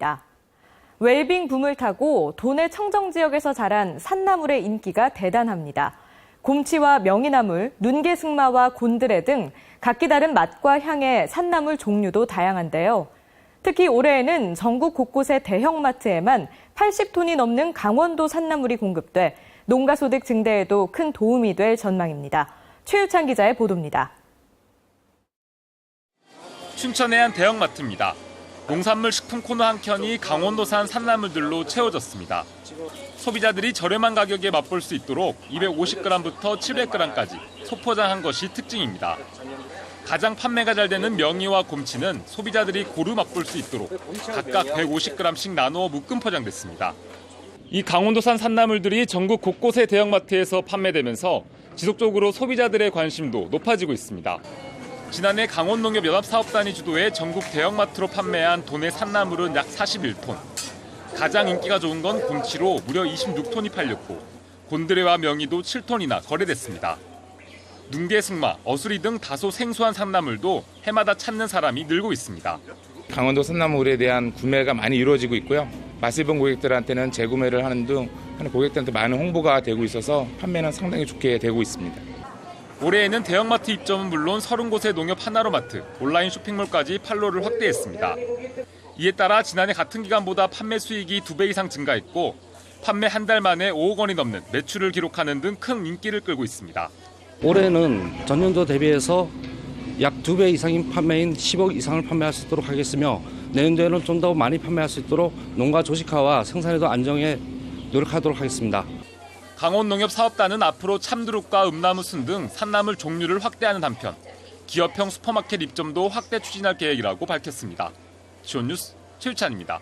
보도입니다. 웰빙 붐을 타고 도내 청정 지역에서 자란 산나물의 인기가 대단합니다. 곰치와 명이나물, 눈개승마와 곤드레 등 각기 다른 맛과 향의 산나물 종류도 다양한데요. 특히 올해에는 전국 곳곳의 대형마트에만 80톤이 넘는 강원도 산나물이 공급돼 농가 소득 증대에도 큰 도움이 될 전망입니다. 최유찬 기자의 보도입니다. 춘천의 한 대형마트입니다. 농산물 식품 코너 한 켠이 강원도산 산나물들로 채워졌습니다. 소비자들이 저렴한 가격에 맛볼 수 있도록 250g부터 700g까지 소포장한 것이 특징입니다. 가장 판매가 잘 되는 명이와 곰치는 소비자들이 고루 맛볼 수 있도록 각각 150g씩 나누어 묶음 포장됐습니다. 이 강원도산 산나물들이 전국 곳곳의 대형마트에서 판매되면서 지속적으로 소비자들의 관심도 높아지고 있습니다. 지난해 강원농협연합사업단이 주도해 전국 대형마트로 판매한 도내 산나물은 약 41톤. 가장 인기가 좋은 건 곰치로 무려 26톤이 팔렸고 곤드레와 명이도 7톤이나 거래됐습니다. 눈개 승마, 어수리 등 다소 생소한 산나물도 해마다 찾는 사람이 늘고 있습니다. 강원도 산나물에 대한 구매가 많이 이루어지고 있고요. 맛을 본 고객들한테는 재구매를 하는 등 고객들한테 많은 홍보가 되고 있어서 판매는 상당히 좋게 되고 있습니다. 올해에는 대형마트 입점은 물론 30곳의 농협 하나로마트, 온라인 쇼핑몰까지 판로를 확대했습니다. 이에 따라 지난해 같은 기간보다 판매 수익이 2배 이상 증가했고 판매 한 달 만에 5억 원이 넘는 매출을 기록하는 등 큰 인기를 끌고 있습니다. 올해는 전년도 대비해서 약두배 이상인 판매인 10억 이상을 판매할 수 있도록 하겠으며 내년도에는 좀 더 많이 판매할 수 있도록 농가 조직화와 생산에도 안정에 노력하도록 하겠습니다. 강원농협사업단은 앞으로 참두룩과 음나무순 등 산나물 종류를 확대하는 한편 기업형 슈퍼마켓 입점도 확대 추진할 계획이라고 밝혔습니다. 지원뉴스 최유찬입니다.